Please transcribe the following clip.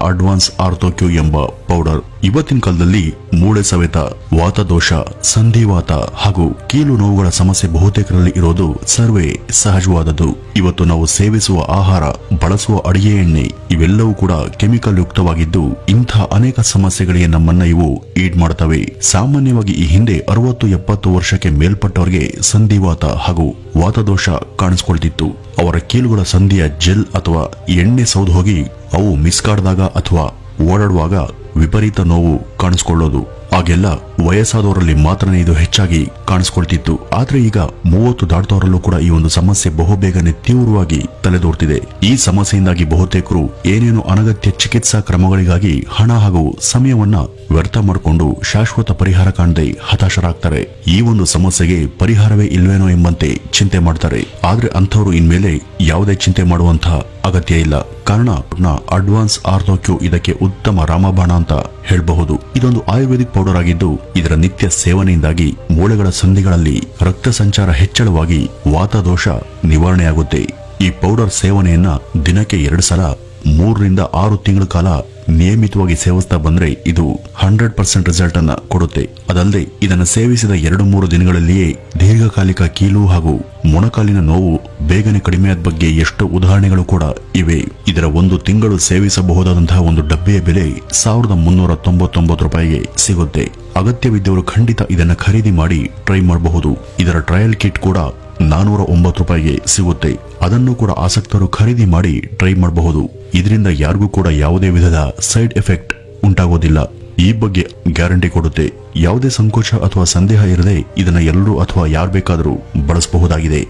Advance ಆರ್ಥೋಕ್ಯೂ ಎಂಬ powder ಇವತ್ತಿನ ಕಾಲದಲ್ಲಿ ಮೂಳೆ ಸವೆತ ವಾತದೋಷ ಸಂಧಿವಾತ ಹಾಗೂ ಕೀಲು ನೋವುಗಳ ಸಮಸ್ಯೆ ಬಹುತೇಕರಲ್ಲಿ ಇರೋದು ಸರ್ವೇ ಸಹಜವಾದದ್ದು. ಇವತ್ತು ನಾವು ಸೇವಿಸುವ ಆಹಾರ, ಬಳಸುವ ಅಡಿಗೆ ಎಣ್ಣೆ, ಇವೆಲ್ಲವೂ ಕೂಡ ಕೆಮಿಕಲ್ ಯುಕ್ತವಾಗಿದ್ದು, ಇಂಥ ಅನೇಕ ಸಮಸ್ಯೆಗಳಿಗೆ ನಮ್ಮನ್ನ ಇವು ಈಡ್ ಮಾಡುತ್ತವೆ ಸಾಮಾನ್ಯವಾಗಿ ಈ ಹಿಂದೆ ಅರವತ್ತು, ಎಪ್ಪತ್ತು ವರ್ಷಕ್ಕೆ ಮೇಲ್ಪಟ್ಟವರಿಗೆ ಸಂಧಿವಾತ ಹಾಗೂ ವಾತದೋಷ ಕಾಣಿಸಿಕೊಳ್ತಿತ್ತು. ಅವರ ಕೀಲುಗಳ ಸಂಧಿಯ ಜೆಲ್ ಅಥವಾ ಎಣ್ಣೆ ಸೌದು ಹೋಗಿ ಅವು ಮಿಸ್ಕಾಡ್ದಾಗ ಅಥವಾ ಓಡಾಡುವಾಗ ವಿಪರೀತ ನೋವು ಕಾಣಿಸ್ಕೊಳ್ಳೋದು. ಆಗೆಲ್ಲ ವಯಸ್ಸಾದವರಲ್ಲಿ ಮಾತ್ರನೇ ಇದು ಹೆಚ್ಚಾಗಿ ಕಾಣಿಸ್ಕೊಳ್ತಿತ್ತು. ಆದ್ರೆ ಈಗ ಮೂವತ್ತು ದಾಟ್ದವರಲ್ಲೂ ಕೂಡ ಈ ಒಂದು ಸಮಸ್ಯೆ ಬಹುಬೇಗನೆ ತೀವ್ರವಾಗಿ ತಲೆದೋರ್ತಿದೆ. ಈ ಸಮಸ್ಯೆಯಿಂದಾಗಿ ಬಹುತೇಕರು ಏನೇನು ಅನಗತ್ಯ ಚಿಕಿತ್ಸಾ ಕ್ರಮಗಳಿಗಾಗಿ ಹಣ ಹಾಗೂ ಸಮಯವನ್ನ ವ್ಯರ್ಥ ಮಾಡಿಕೊಂಡು ಶಾಶ್ವತ ಪರಿಹಾರ ಕಾಣದೆ ಹತಾಶರಾಗ್ತಾರೆ. ಈ ಒಂದು ಸಮಸ್ಯೆಗೆ ಪರಿಹಾರವೇ ಇಲ್ವೇನೋ ಎಂಬಂತೆ ಚಿಂತೆ ಮಾಡ್ತಾರೆ. ಆದ್ರೆ ಅಂಥವರು ಇನ್ಮೇಲೆ ಯಾವುದೇ ಚಿಂತೆ ಮಾಡುವಂತಹ ಅಗತ್ಯ ಇಲ್ಲ. ಕಾರಣ ಅಡ್ವಾನ್ಸ್ ಆರ್ಥೋಕ್ಯೂ ಇದಕ್ಕೆ ಉತ್ತಮ ರಾಮಬಾಣ ಅಂತ ಹೇಳಬಹುದು. ಇದೊಂದು ಆಯುರ್ವೇದಿಕ್ ಪೌಡರ್ ಆಗಿದ್ದು ಇದರ ನಿತ್ಯ ಸೇವನೆಯಿಂದಾಗಿ ಮೂಳೆಗಳ ಸಂಧಿಗಳಲ್ಲಿ ರಕ್ತ ಸಂಚಾರ ಹೆಚ್ಚಳವಾಗಿ ವಾತದೋಷ ನಿವಾರಣೆಯಾಗುತ್ತೆ. ಈ ಪೌಡರ್ ಸೇವನೆಯನ್ನ ದಿನಕ್ಕೆ ಎರಡು ಸಲ ಮೂರರಿಂದ ಆರು ತಿಂಗಳ ಕಾಲ ನಿಯಮಿತವಾಗಿ ಸೇವಿಸ್ತಾ ಬಂದ್ರೆ ಇದು ಹಂಡ್ರೆಡ್ ಪರ್ಸೆಂಟ್ ರಿಸಲ್ಟ್ ಅನ್ನ ಕೊಡುತ್ತೆ. ಅದಲ್ಲದೆ ಇದನ್ನು ಸೇವಿಸಿದ ಎರಡು ಮೂರು ದಿನಗಳಲ್ಲಿಯೇ ದೀರ್ಘಕಾಲಿಕ ಕೀಲು ಹಾಗೂ ಮೊಣಕಾಲಿನ ನೋವು ಬೇಗನೆ ಕಡಿಮೆಯಾದ ಬಗ್ಗೆ ಎಷ್ಟು ಉದಾಹರಣೆಗಳು ಕೂಡ ಇವೆ. ಇದರ ಒಂದು ತಿಂಗಳು ಸೇವಿಸಬಹುದಾದಂತಹ ಒಂದು ಡಬ್ಬೆಯ ಬೆಲೆ ಸಾವಿರದ ಮುನ್ನೂರ ತೊಂಬತ್ತೊಂಬತ್ತು ರೂಪಾಯಿಗೆ ಸಿಗುತ್ತೆ. ಅಗತ್ಯವಿದ್ದವರು ಖಂಡಿತ ಇದನ್ನ ಖರೀದಿ ಮಾಡಿ ಟ್ರೈ ಮಾಡಬಹುದು. ಇದರ ಟ್ರಯಲ್ ಕಿಟ್ ಕೂಡ ನಾನೂರ ಒಂಬತ್ತು ರೂಪಾಯಿಗೆ ಸಿಗುತ್ತೆ. ಅದನ್ನು ಕೂಡ ಆಸಕ್ತರು ಖರೀದಿ ಮಾಡಿ ಟ್ರೈ ಮಾಡಬಹುದು. ಇದರಿಂದ ಯಾರಿಗೂ ಕೂಡ ಯಾವುದೇ ವಿಧದ ಸೈಡ್ ಎಫೆಕ್ಟ್ ಉಂಟಾಗೋದಿಲ್ಲ. ಈ ಬಗ್ಗೆ ಗ್ಯಾರಂಟಿ ಕೊಡುತ್ತೆ. ಯಾವುದೇ ಸಂಕೋಚ ಅಥವಾ ಸಂದೇಹ ಇರದೆ ಇದನ್ನ ಎಲ್ಲರೂ ಅಥವಾ ಯಾರು ಬೇಕಾದರೂ ಬಳಸಬಹುದಾಗಿದೆ.